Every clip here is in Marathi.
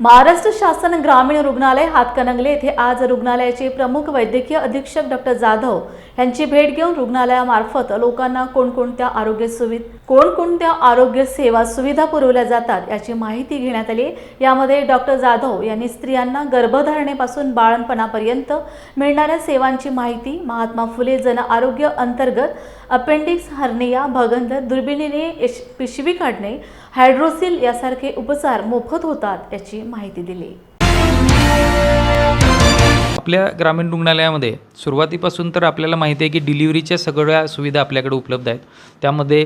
महाराष्ट्र शासन ग्रामीण रुग्णालय हातकणंगले येथे आज रुग्णालयाचे प्रमुख वैद्यकीय अधीक्षक डॉक्टर जाधव यांची भेट घेऊन रुग्णालयामार्फत लोकांना कोणकोणत्या आरोग्य सुविधा कोणकोणत्या आरोग्य सेवा सुविधा पुरवल्या जातात याची माहिती घेण्यात आली. यामध्ये डॉक्टर जाधव यांनी स्त्रियांना गर्भधारणेपासून बाळणपणापर्यंत मिळणाऱ्या सेवांची माहिती महात्मा फुले जन आरोग्य अंतर्गत अपेंडिक्स हर्निया भगंदर दुर्बिणीने यश- पिशवी काढणे हायड्रोसिल यासारखे उपचार मोफत होतात याची माहिती दिली. आपल्या ग्रामीण रुग्णालयामध्ये सुरुवातीपासून तर आपल्याला माहिती आहे की डिलिव्हरीच्या सगळ्या सुविधा आपल्याकडे उपलब्ध आहेत. त्यामध्ये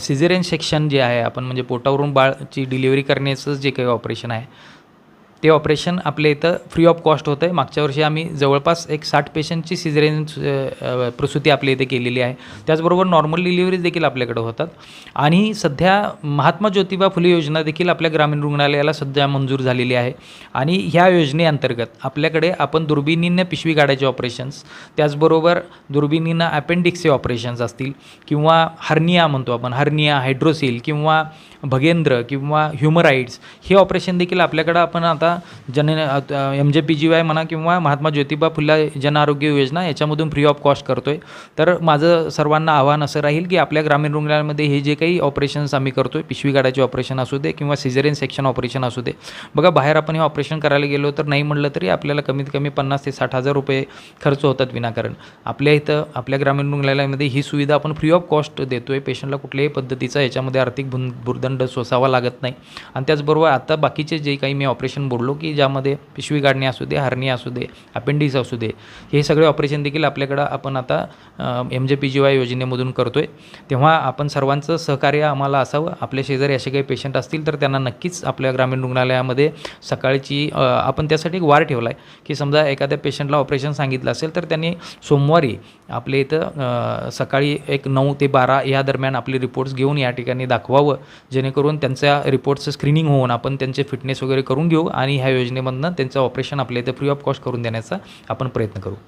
सिझेरियन सेक्शन जे आहे आपण म्हणजे पोटावरून बाळची डिलिव्हरी करण्याचं जे काही ऑपरेशन आहे ते ऑपरेशन आपल्या इथं फ्री ऑफ कॉस्ट होतं आहे मागच्या वर्षी आम्ही जवळपास एक साठ पेशंटची सिझरेन प्रसूती आपल्या इथे केलेली आहे. त्याचबरोबर नॉर्मल डिलिव्हरीज देखील आपल्याकडे होतात. आणि सध्या महात्मा ज्योतिबा फुले योजना देखील आपल्या ग्रामीण रुग्णालयाला सध्या मंजूर झालेली आहे. आणि ह्या योजनेअंतर्गत आपल्याकडे आपण दुर्बिणीनं पिशवी काढायचे ऑपरेशन्स त्याचबरोबर दुर्बिणीनं अपेंडिक्सचे ऑपरेशन्स असतील किंवा हर्निया म्हणतो आपण हर्निया हायड्रोसिल किंवा भगेंद्र किंवा ह्युमराईड्स हे ऑपरेशन देखील आपल्याकडं आपण आता जन M J P G Y म्हणा किंवा महात्मा ज्योतिबा फुले जन आरोग्य योजना याच्यामधून फ्री ऑफ कॉस्ट करतो आहे तर माझं सर्वांना आव्हान असं राहील की आपल्या ग्रामीण रुग्णालयामध्ये हे जे काही ऑपरेशन्स आम्ही करतो आहे पिशवी गाड्याचे ऑपरेशन असू दे किंवा सिझेरियन सेक्शन ऑपरेशन असू दे. बघा बाहेर आपण हे ऑपरेशन करायला गेलो तर नाही म्हटलं तरी आपल्याला कमीत कमी पन्नास ते साठ हजार रुपये खर्च होतात विनाकारण. आपल्या इथं आपल्या ग्रामीण रुग्णालयामध्ये ही सुविधा आपण फ्री ऑफ कॉस्ट देतो आहे पेशंटला कुठल्याही पद्धतीचा याच्यामध्ये आर्थिक भून भुर्दंड सोसावा लागत नाही. आणि त्याचबरोबर आता बाकीचे जे काही मी ऑपरेशन बोललो की ज्यामध्ये पिशवी काढणे असू दे हरणी असू दे अपेंडिक्स असू दे हे सगळे ऑपरेशन देखील आपल्याकडं आपण आता M J P G Y योजनेमधून करतो आहे तेव्हा आपण सर्वांचं सहकार्य आम्हाला असावं. आपल्या शेजारी असे काही पेशंट असतील तर त्यांना नक्कीच आपल्या ग्रामीण रुग्णालयामध्ये सकाळची आपण त्यासाठी एक वार ठेवला आहे की समजा एखाद्या पेशंटला ऑपरेशन सांगितलं असेल तर त्यांनी सोमवारी आपल्या इथं सकाळी एक नऊ ते बारा या दरम्यान आपले रिपोर्ट्स घेऊन या ठिकाणी दाखवावं. जेणेकरून त्यांच्या रिपोर्ट्सचं स्क्रीनिंग होऊन आपण त्यांचे फिटनेस वगैरे करून घेऊ आणि ह्या योजनेमधनं त्यांचं ऑपरेशन आपल्या इथे फ्री ऑफ कॉस्ट करून देण्याचा आपण प्रयत्न करू.